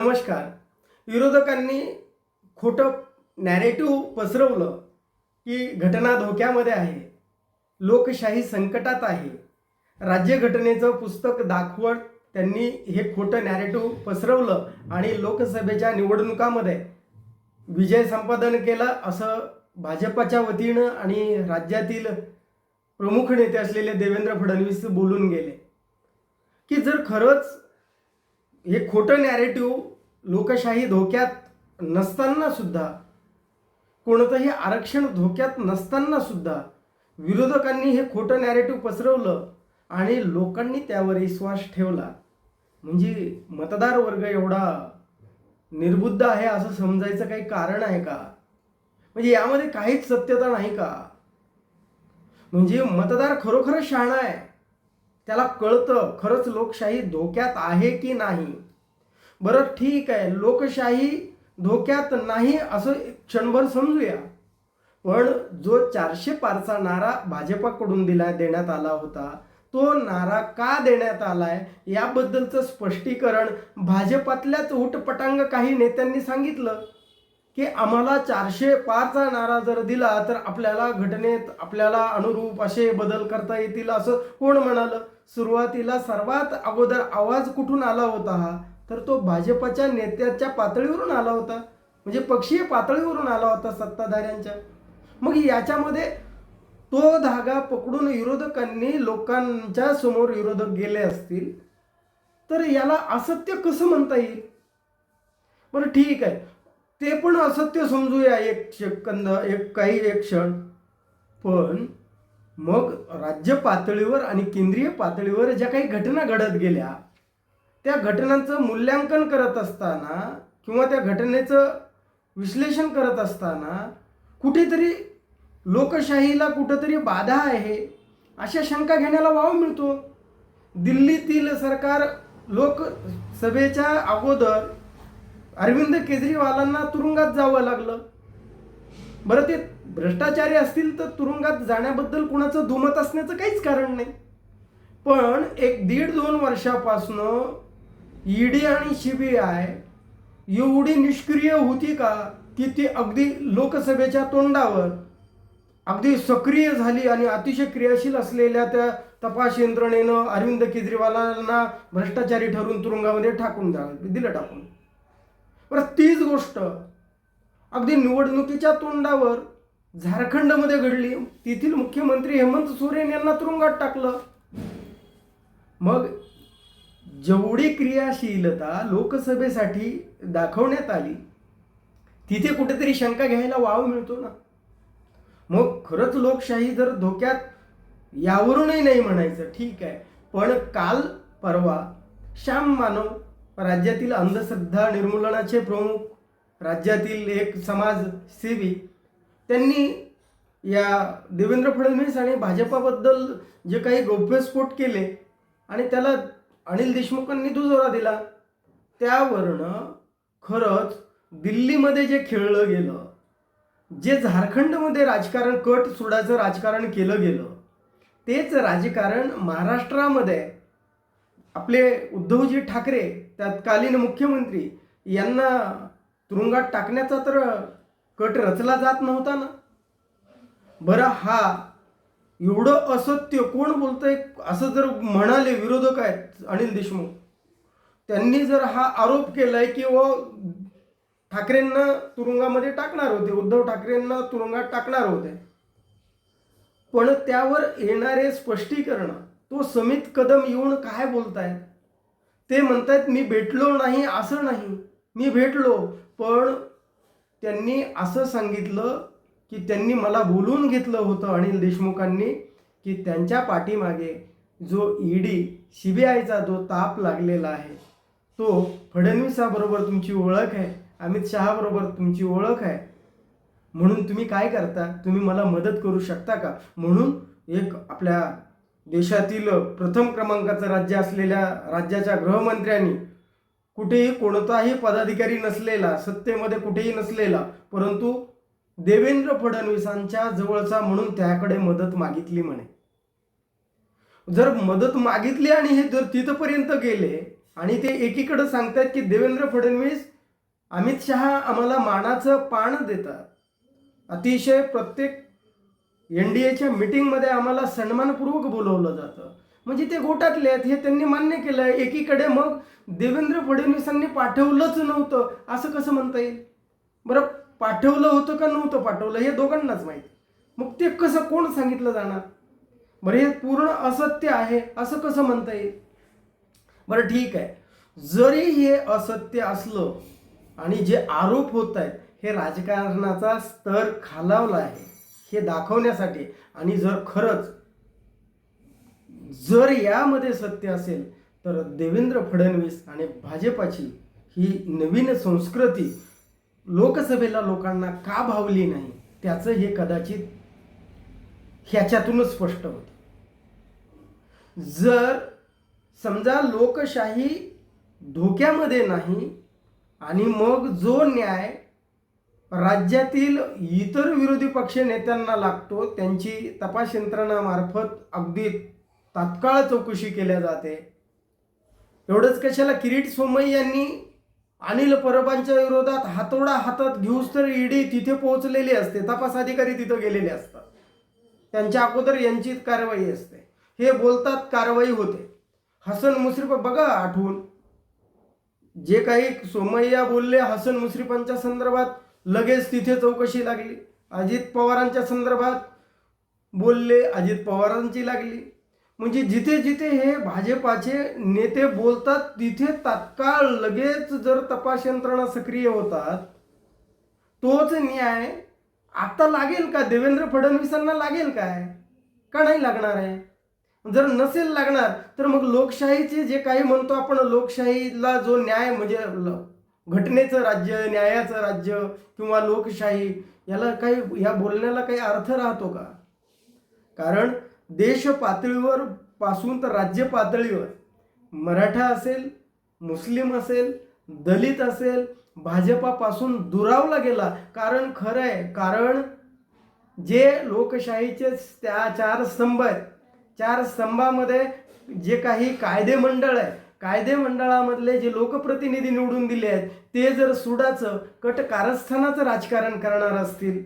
नमस्कार. विरोधकांनी खोटं नॅरेटिव्ह पसरवलं की घटना धोक्यामध्ये आहे लोकशाही संकटात आहे. राज्यघटनेचं पुस्तक दाखवत त्यांनी हे खोटं नॅरेटिव्ह पसरवलं आणि लोकसभेच्या निवडणुकामध्ये विजय संपादन केला असं भाजपाच्या वतीनं आणि राज्यातील प्रमुख नेते असलेले देवेंद्र फडणवीस बोलून गेले. की जर खरंच हे खोटं नॅरेटिव्ह लोकशाही धोक्यात नसताना सुद्धा कोणतंही आरक्षण धोक्यात नसताना सुद्धा विरोधकांनी हे खोटं नॅरेटिव्ह पसरवलं आणि लोकांनी त्यावर विश्वास ठेवला. म्हणजे मतदार वर्ग एवढा निर्बुद्ध आहे असं समजायचं काही कारण आहे का? म्हणजे यामध्ये काहीच सत्यता नाही का? म्हणजे मतदार खरोखरच शहाणा आहे. त्याला कळतं खरंच लोकशाही धोक्यात आहे की नाही. बरं ठीक आहे. लोकशाही धोक्यात नाही असं क्षणभर समजूया. पण जो चारशे पारचा नारा भाजपाकडून दिला देण्यात आला होता तो नारा का देण्यात आलाय याबद्दलचं स्पष्टीकरण भाजपातल्याच उटपटांग काही नेत्यांनी सांगितलं. की आम्हाला चारशे पारचा नारा जर दिला तर आपल्याला घटनेत आपल्याला अनुरूप असे बदल करता येतील असं कोण म्हणालं? सुरुवातीला सर्वात अगोदर आवाज कुठून आला होता हा? तर तो भाजपच्या नेत्याच्या पातळीवरून आला होता. म्हणजे पक्षीय पातळीवरून आला होता सत्ताधाऱ्यांच्या. मग याच्यामध्ये तो धागा पकडून विरोधकांनी लोकांच्या समोर विरोधक गेले असतील तर याला असत्य कसं म्हणता येईल? बरं ठीक आहे. ते पण असत्य समजूया एक सेकंद एक काही एक क्षण. पण मग राज्य पातळीवर आणि केंद्रीय पातळीवर ज्या काही घटना घडत गेल्या त्या घटनांचं मूल्यांकन करत असताना किंवा त्या घटनेचं विश्लेषण करत असताना कुठेतरी लोकशाहीला कुठंतरी बाधा आहे अशा शंका घेण्याला वाव मिळतो. दिल्लीतील सरकार लोकसभेच्या अगोदर अरविंद केजरीवालांना तुरुंगात जावं लागलं. बरं ते भ्रष्टाचारी असतील तर तुरुंगात जाण्याबद्दल कुणाचं दुमत असण्याचं काहीच कारण नाही. पण एक दीड दोन वर्षापासनं ईडी आणि सीबीआय एवढी निष्क्रिय होती का की ती अगदी लोकसभेच्या तोंडावर अगदी सक्रिय झाली आणि अतिशय क्रियाशील असलेल्या त्या तपास यंत्रणेनं अरविंद केजरीवालांना भ्रष्टाचारी ठरवून तुरुंगामध्ये टाकून द्या दिलं टाकून. बरं तीच गोष्ट अगदी निवडणुकीच्या तोंडावर झारखंडमध्ये घडली. तेथील मुख्यमंत्री हेमंत सोरेन यांना तुरुंगात टाकलं. मग जेवढी क्रियाशीलता लोकसभेसाठी दाखवण्यात आली तिथे कुठेतरी शंका घ्यायला वाव मिळतो ना. मग खरंच लोकशाही जर धोक्यात यावरूनही नाही म्हणायचं ठीक आहे. पण काल परवा श्याम मानव राज्यातील अंधश्रद्धा निर्मूलनाचे प्रमुख राज्यातील एक समाजसेवी त्यांनी या देवेंद्र फडणवीस आणि भाजपाबद्दल जे काही गौप्यस्फोट केले आणि त्याला अनिल देशमुखांनी दुजोरा दिला त्यावरनं खरंच दिल्लीमध्ये जे खेळलं गेलं जे झारखंडमध्ये राजकारण कट सोडायचं राजकारण केलं गेलं तेच राजकारण महाराष्ट्रामध्ये आपले उद्धवजी ठाकरे तत्कालीन मुख्यमंत्री यांना तुरुंगात टाकण्याचा तर कट रचला जात नव्हता ना? बरं हा एवढं असत्य कोण बोलतंय? असं जर म्हणाले विरोधक आहेत अनिल देशमुख त्यांनी जर हा आरोप केलाय की व ठाकरेंना तुरुंगामध्ये टाकणार होते उद्धव ठाकरेंना तुरुंगात टाकणार होते. पण त्यावर येणारे स्पष्टीकरण तो समित कदम येऊन काय बोलतायत? ते म्हणतायत मी भेटलो नाही असं नाही. मी भेटलो पण त्यांनी असं सांगितलं की त्यांनी मला बोलून घेतलं होतं अनिल देशमुखांनी की त्यांच्या पाठीमागे जो ईडी सी बी आयचा जो ताप लागलेला आहे तो फडणवीसाबरोबर तुमची ओळख आहे अमित शहाबरोबर तुमची ओळख आहे. म्हणून तुम्ही काय करता? तुम्ही मला मदत करू शकता का? म्हणून एक आपल्या देशातील प्रथम क्रमांकाचं राज्य असलेल्या राज्याच्या गृहमंत्र्यांनी कुठेही कोणताही पदाधिकारी नसलेला सत्तेमध्ये कुठेही नसलेला परंतु देवेंद्र फडणवीसांच्या जवळचा म्हणून त्याकडे मदत मागितली म्हणे. जर मदत मागितली आणि हे जर तिथपर्यंत गेले आणि ते एकीकडे सांगतात की देवेंद्र फडणवीस अमित शहा आम्हाला मानाचं पान देतात. अतिशय प्रत्येक एन डी एच्या मिटिंगमध्ये आम्हाला सन्मानपूर्वक बोलवलं जातं. म्हणजे ते गोटातले आहेत हे त्यांनी मान्य केलं आहे. एकीकडे मग देवेंद्र फडणवीसांनी पाठवलंच नव्हतं. असं कसं म्हणता येईल? बरं पाठवलं होतं का नव्हतं पाठवलं हे दोघांनाच माहीत. मग ते कसं कोण सांगितलं जाणार? बरं हे पूर्ण असत्य आहे असं कसं म्हणता येईल? बरं ठीक आहे. जरी हे असत्य असलं आणि जे आरोप होत आहेत हे राजकारणाचा स्तर खालावला आहे हे दाखवण्यासाठी आणि जर खरंच जर यामध्ये सत्य असेल तर देवेंद्र फडणवीस आणि भाजपाची ही नवीन संस्कृती लोकसभेला लोकांना का भावली नाही त्याचं हे कदाचित ह्याच्यातूनच स्पष्ट होतं. जर समजा लोकशाही धोक्यामध्ये नाही आणि मग जो न्याय राज्यातील इतर विरोधी पक्ष नेत्यांना लागतो त्यांची तपास यंत्रणामार्फत अगदी तात्काळ चौकशी केल्या जाते एवढंच कशाला? किरीट सोमय यांनी अनिल परबांच्या विरोधात हातोडा हातात घेऊस तर ईडी तिथे पोहोचलेली असते. तपास अधिकारी तिथं गेलेले असतात. त्यांच्या अगोदर यांची कारवाई असते. हे बोलतात कारवाई होते. हसन मुश्रीफ बघा आठवून. जे काही सोमय्या बोलले हसन मुश्रीफांच्या संदर्भात लगेच तिथे चौकशी लागली. अजित पवारांच्या संदर्भात बोलले अजित पवारांची लागली. म्हणजे जिथे जिथे हे भाजपाचे नेते बोलतात तिथे तात्काळ लगेच जर तपास यंत्रणा सक्रिय होतात तोच न्याय आता लागेल का? देवेंद्र फडणवीसांना लागेल काय? का नाही लागणार आहे? जर नसेल लागणार तर मग लोकशाहीचे जे काही म्हणतो आपण लोकशाहीला जो न्याय म्हणजे घटनेचं राज्य न्यायाचं राज्य किंवा लोकशाही याला काही या बोलण्याला काही अर्थ राहतो का? कारण देश पातळीवर पासून तर राज्य पातळीवर. मराठा असेल मुस्लिम असेल दलित असेल भाजपापासून दुरावला गेला. कारण खरं आहे कारण जे लोकशाहीचे त्या चार स्तंभ आहेत. चार स्तंभामध्ये जे काही कायदे मंडळ आहे कायदे मंडळामधले जे लोकप्रतिनिधी निवडून दिले आहेत ते जर सुडाचं कट कारस्थानाचं राजकारण करणार असतील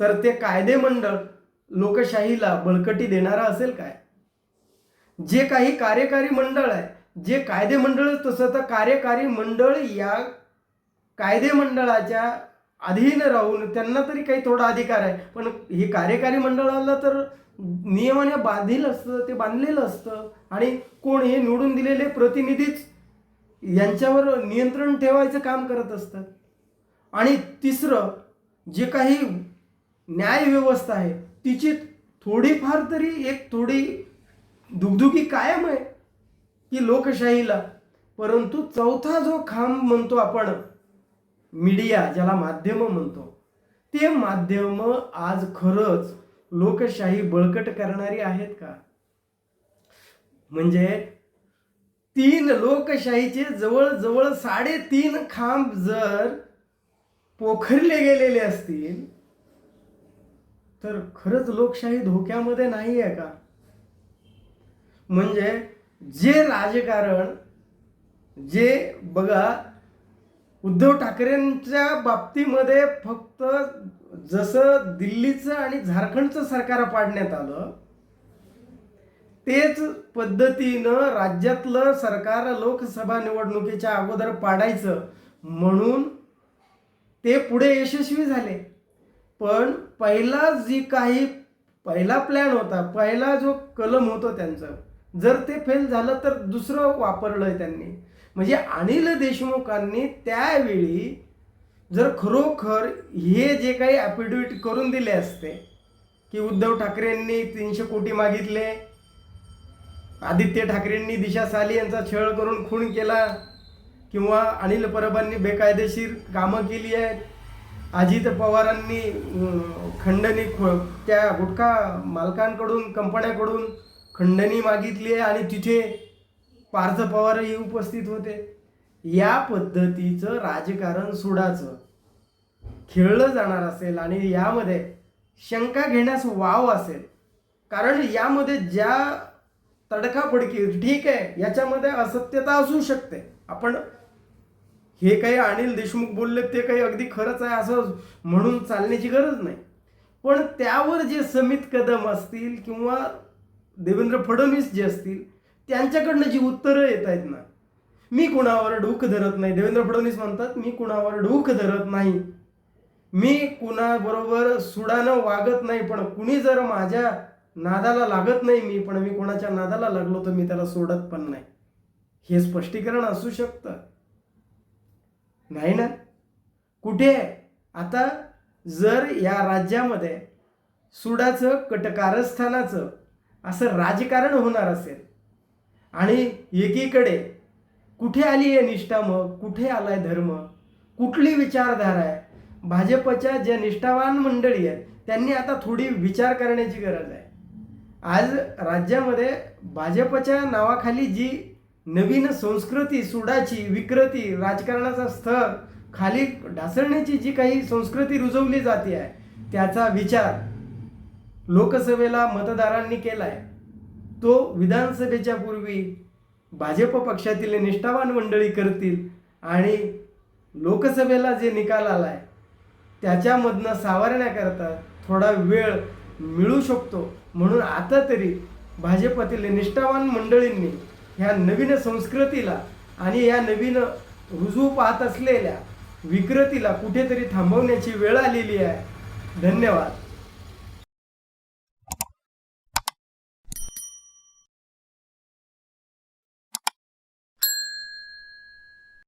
तर ते कायदे मंडळ लोकशाहीला बळकटी देणारा असेल काय? जे काही कार्यकारी मंडळ आहे जे कायदे मंडळ तसं तर कार्यकारी मंडळ या कायदे मंडळाच्या अधीन राहून त्यांना तरी काही थोडा अधिकार आहे. पण हे कार्यकारी मंडळाला तर नियमाने बांधील असतं ते बांधलेलं असतं. आणि कोण हे निवडून दिलेले प्रतिनिधीच यांच्यावर नियंत्रण ठेवायचं काम करत असतात. आणि तिसरं जे काही न्यायव्यवस्था आहे तिची थोडीफार तरी एक थोडी दुगदुगी कायम आहे की लोकशाहीला. परंतु चौथा जो खांब म्हणतो आपण मीडिया ज्याला माध्यम म्हणतो ते माध्यम आज खरंच लोकशाही बळकट करणारी आहेत का? म्हणजे तीन लोकशाहीचे जवळजवळ साडेतीन खांब जर पोखरले गेलेले असतील तर खरंच लोकशाही धोक्यामध्ये नाही आहे का? म्हणजे जे राजकारण जे बघा उद्धव ठाकरेंच्या बाबतीमध्ये फक्त जसं दिल्लीचं आणि झारखंडचं सरकार पाडण्यात आलं तेच पद्धतीनं राज्यातलं सरकार लोकसभा निवडणुकीच्या अगोदर पाडायचं म्हणून ते पुढे यशस्वी झाले. पण पहिला जी काही पहिला प्लॅन होता पहिला जो कलम होतो त्यांचं जर ते फेल झालं तर दुसरं वापरलं त्यांनी. म्हणजे अनिल देशमुखांनी त्यावेळी जर खरोखर हे जे काही ॲफिडेविट करून दिले असते की उद्धव ठाकरेंनी तीनशे कोटी मागितले आदित्य ठाकरेंनी दिशा साली यांचा छळ करून खून केला किंवा अनिल परबांनी बेकायदेशीर कामं केली आहेत अजित पवारांनी खंडणी खो त्या गुटखा मालकांकडून कंपन्याकडून खंडणी मागितली आहे आणि तिथे पार्थ पवारही उपस्थित होते. या पद्धतीचं राजकारण सोडाचं. खेळलं जाणार असेल आणि यामध्ये शंका घेण्यास वाव असेल. कारण यामध्ये ज्या तडकाफडकी ठीक आहे याच्यामध्ये असत्यता असू शकते. आपण हे काही अनिल देशमुख बोलले ते काही अगदी खरंच आहे असं म्हणून चालण्याची गरज नाही. पण त्यावर जे समित कदम असतील किंवा देवेंद्र फडणवीस जे असतील त्यांच्याकडनं जी उत्तरं येत आहेत ना मी कुणावर ढूक धरत नाही. देवेंद्र फडणवीस म्हणतात मी कुणावर ढूक धरत नाही. मी कुणाबरोबर सुडानं वागत नाही पण कुणी जर माझ्या नादाला लागत नाही मी पण मी कोणाच्या नादाला लागलो तर मी त्याला सोडत पण नाही. हे स्पष्टीकरण असू शकतं. नाही ना? कुठे? आता जर या राज्यामध्ये सुडाचं कटकारस्थानाचं असं राजकारण होणार असेल आणि एकीकडे कुठे आली आहे निष्ठा मग? कुठे आलाय धर्म? कुठली विचारधारा आहे? भाजपच्या ज्या निष्ठावान मंडळी आहेत त्यांनी आता थोडी विचार करण्याची गरज आहे. आज राज्यामध्ये भाजपच्या नावाखाली जी नवीन संस्कृती सुडाची विकृती राजकारणाचा स्थळ खाली ढासळण्याची जी काही संस्कृती रुजवली जाते आहे त्याचा विचार लोकसभेला मतदारांनी केलाय. तो विधानसभेच्या पूर्वी भाजप पक्षातील निष्ठावान मंडळी करतील आणि लोकसभेला जे निकाल आलाय त्याच्यामधनं सावरण्याकरता थोडा वेळ मिळू शकतो. म्हणून आता तरी भाजपातील निष्ठावान मंडळींनी ह्या नवीन संस्कृतीला आणि या नवीन रुजू पाहत असलेल्या विकृतीला कुठेतरी थांबवण्याची वेळ आलेली आहे. धन्यवाद.